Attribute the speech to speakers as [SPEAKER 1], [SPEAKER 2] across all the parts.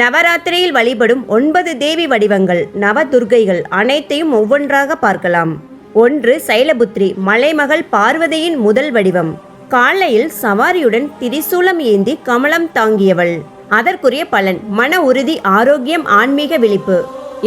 [SPEAKER 1] நவராத்திரியில் வழிபடும் ஒன்பது தேவி வடிவங்கள் நவதுர்கைகள் அனைத்தையும் ஒவ்வொன்றாக பார்க்கலாம். ஒன்று சைலபுத்ரி மலைமகள் பார்வதியின் முதல் வடிவம். காலையில் சவாரியுடன் திரிசூலம் ஏந்தி கமலம் தாங்கியவள். அதற்குரிய பலன் மன உறுதி ஆரோக்கியம் ஆன்மீக விழிப்பு.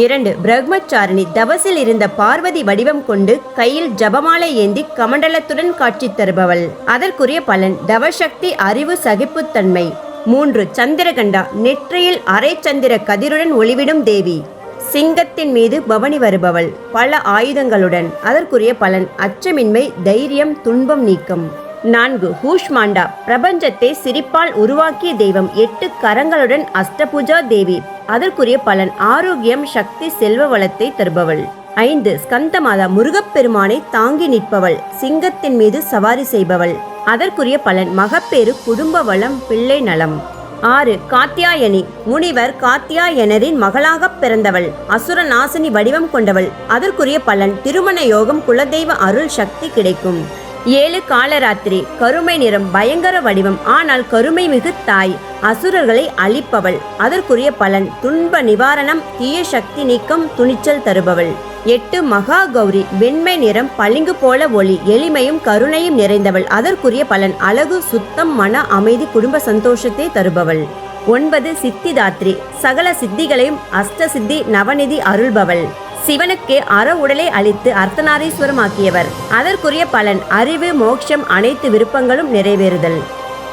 [SPEAKER 1] இரண்டு பிரம்மச்சாரணி தவசில் இருந்த பார்வதி வடிவம் கொண்டு கையில் ஜபமாலை ஏந்தி கமண்டலத்துடன் காட்சி தருபவள். அதற்குரிய பலன் தவசக்தி அறிவு சகிப்புத்தன்மை மூன்று சந்திரகண்டா. நெற்றியில் அரை சந்திர கதிருடன் ஒளிவிடும் தேவி. சிங்கத்தின் மீது பவனி வருபவள். பல ஆயுதங்களுடன். அதற்குரிய பலன் அச்சமின்மை தைரியம் துன்பம் நீக்கம். நான்கு ஹூஷ்மாண்டா. பிரபஞ்சத்தை சிரிப்பால் உருவாக்கிய தெய்வம். எட்டு கரங்களுடன் அஷ்டபூஜா தேவி. அதற்குரிய பலன் ஆரோக்கியம் சக்தி செல்வ வளத்தை தருபவள். ஐந்து ஸ்கந்தமாதா. முருகப்பெருமானை தாங்கி நிற்பவள். சிங்கத்தின் மீது சவாரி செய்பவள். அதற்குரிய பலன். மகப்பேறு குடும்ப வளம் பிள்ளை நலம். ஆறு காத்தியாயனி முனிவர் காத்தியாயனரின் மகளாகப் பிறந்தவள். அசுர நாசினி வடிவம் கொண்டவள். அதற்குரிய பலன் திருமண யோகம் குலதெய்வ அருள் சக்தி கிடைக்கும். ஏழு காலராத்திரி. கருமை நிறம் பயங்கர வடிவம். ஆனால் கருமை மிகு தாய். அசுரர்களை அழிப்பவள். அதற்குரிய பலன் துன்ப நிவாரணம் தீய சக்தி நீக்கம் துணிச்சல் தருபவள். எட்டு மகா கௌரி. வெண்மை நிறம் பளிங்கு போல ஒளி. எளிமையும் கருணையும் நிறைந்தவள். அதற்குரிய பலன் அழகு சுத்தம் மன அமைதி குடும்ப சந்தோஷத்தை தருபவள். ஒன்பது சித்திதாத்ரி. சகல சித்திகளையும் அஷ்ட சித்தி நவநிதி அருள்பவள். சிவனுக்கு அற உடலை அளித்து அர்த்தநாரீஸ்வரமாக்கியவர் அதற்குரிய பலன் அறிவு மோட்சம் அனைத்து விருப்பங்களும் நிறைவேறுதல்.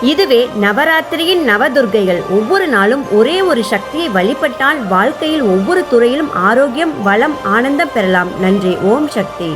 [SPEAKER 1] இதுவே நவராத்திரியின் நவதுர்க்கைகள் ஒவ்வொரு நாளும் ஒரே ஒரு சக்தியை வழிபட்டால் வாழ்க்கையில் ஒவ்வொரு துறையிலும் ஆரோக்கியம் வளம் ஆனந்தம் பெறலாம். நன்றி. ஓம் சக்தி.